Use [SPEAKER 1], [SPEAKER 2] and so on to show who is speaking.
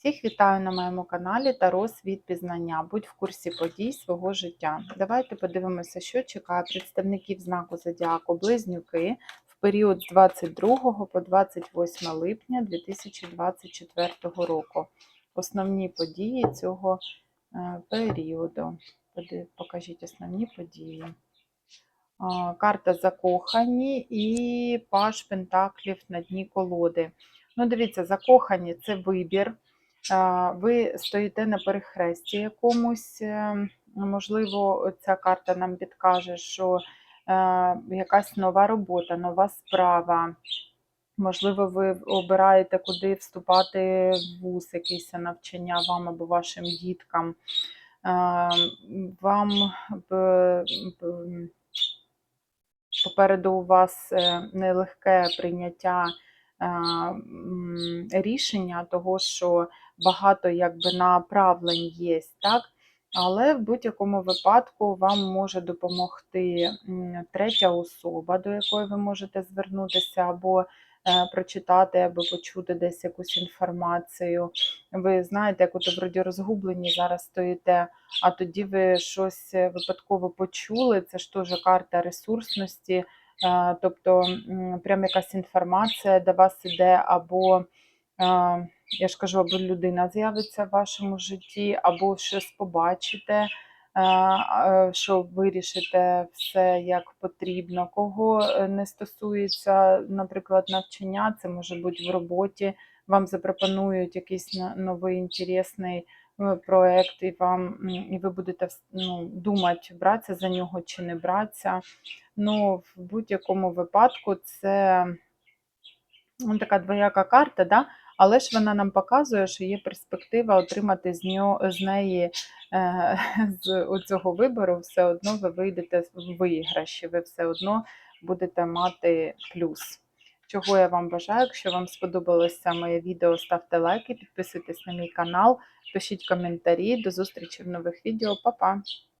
[SPEAKER 1] Всіх вітаю на моєму каналі Таро Світ Пізнання. Будь в курсі подій свого життя. Давайте подивимося, що чекає представників знаку Зодіаку Близнюки в період з 22 по 28 липня 2024 року. Основні події цього е, періоду. Покажіть основні події. Карта закохані і паш пентаклів на дні колоди. Ну, дивіться, закохані це вибір. Ви стоїте на перехресті якомусь. е, Можливо, ця карта нам підкаже, що е, якась нова робота, нова справа. Можливо, ви обираєте, куди вступати в вуз, якийсь навчання вам або вашим діткам. Е, Вам попереду у вас нелегке прийняття рішення, того, що багато якби направлень є, так? Але в будь-якому випадку вам може допомогти третя особа, до якої ви можете звернутися, або е, прочитати, або почути десь якусь інформацію. Ви знаєте, як от вроді розгублені зараз стоїте, а тоді ви щось е, випадково почули. Це ж теж карта ресурсності. Тобто, прям якась інформація до вас іде, або я ж кажу, або людина з'явиться в вашому житті, або щось побачите, що вирішите все як потрібно. Кого е, не стосується, наприклад, навчання, це може бути в роботі. Вам запропонують якийсь новий інтересний проект, і вам і ви будете ну, думати, братися за нього чи не братися. Ну, в будь-якому випадку це ну, така двояка карта, да? але ж вона нам показує, що є перспектива отримати з, нього, з неї е, з цього вибору, все одно ви вийдете в виграші, ви все одно будете мати плюс. Чого я вам бажаю, якщо вам сподобалося моє відео, ставте лайки, підписуйтесь на мій канал, пишіть коментарі. До зустрічі в нових відео. Па-па!